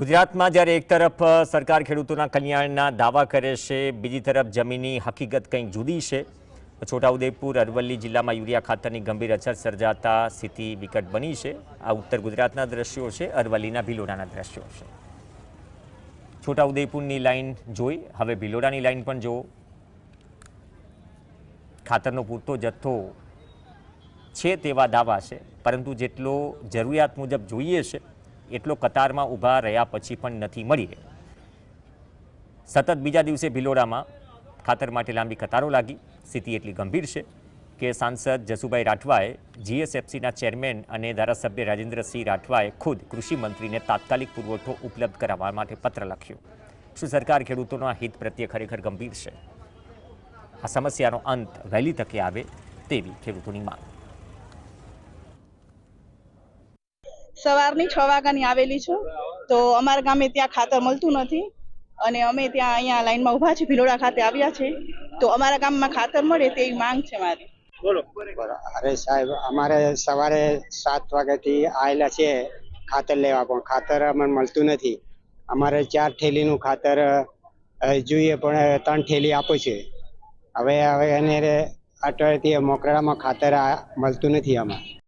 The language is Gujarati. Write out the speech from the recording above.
ગુજરાતમાં જ્યારે એક તરફ સરકાર ખેડૂતોના કલ્યાણના દાવા કરે છે, બીજી તરફ જમીનની હકીકત કંઈક જુદી છે છોટાઉદેપુર, અરવલ્લી જિલ્લામાં યુરિયા ખાતરની ગંભીર અછત સર્જાતા સ્થિતિ વિકટ બની છે. આ ઉત્તર ગુજરાતના દ્રશ્યો છે, અરવલ્લીના ભિલોડાના દ્રશ્યો છે. છોટાઉદેપુરની લાઇન જોઈ, હવે ભિલોડાની લાઈન પણ જો ખાતરનો પૂરતો જથ્થો છે તેવા દાવા છે, પરંતુ જેટલો જરૂરિયાત મુજબ જોઈએ છે એટલો કતારમાં ઊભા રહ્યા પછી પણ નથી મળી રહ્યો સતત બીજા દિવસે ભિલોડામાં ખાતર માટે લાંબી કતારો લાગી. સ્થિતિ એટલી ગંભીર છે કે સાંસદ જસુભાઈ રાઠવાએ જીએસએફસીના ચેરમેન અને ધારાસભ્ય રાજેન્દ્રસિંહ રાઠવાએ ખુદ કૃષિ મંત્રીને તાત્કાલિક પુરવઠો ઉપલબ્ધ કરાવવા માટે પત્ર લખ્યો. શું સરકાર ખેડૂતોના હિત પ્રત્યે ખરેખર ગંભીર છે? આ સમસ્યાનો અંત વહેલી તકે આવે તેવી ખેડૂતોની માંગ. સવારની છ વાગ્યાની આવેલી છું. તો અમારા ગામે ત્યાં ખાતર મળતું નથી. અને અમે ત્યાં અહીંયા લાઈનમાં ઊભા છીએ ભિલોડા ખાતે આવ્યા છે તો અમારા ગામમાં ખાતર મળે તેવી માંગ છે મારી. બોલો. અરે સાહેબ અમારે સવારે સાત વાગ્યાથી આવેલા છે ખાતર લેવા પણ ખાતર અમને મળતું નથી. અમારે ચાર થેલીનું ખાતર જોઈએ પણ ત્રણ થેલી આપો છે. હવે હવે એને અઠવાડિયેથી મોકરામાં ખાતર મળતું નથી આમાં.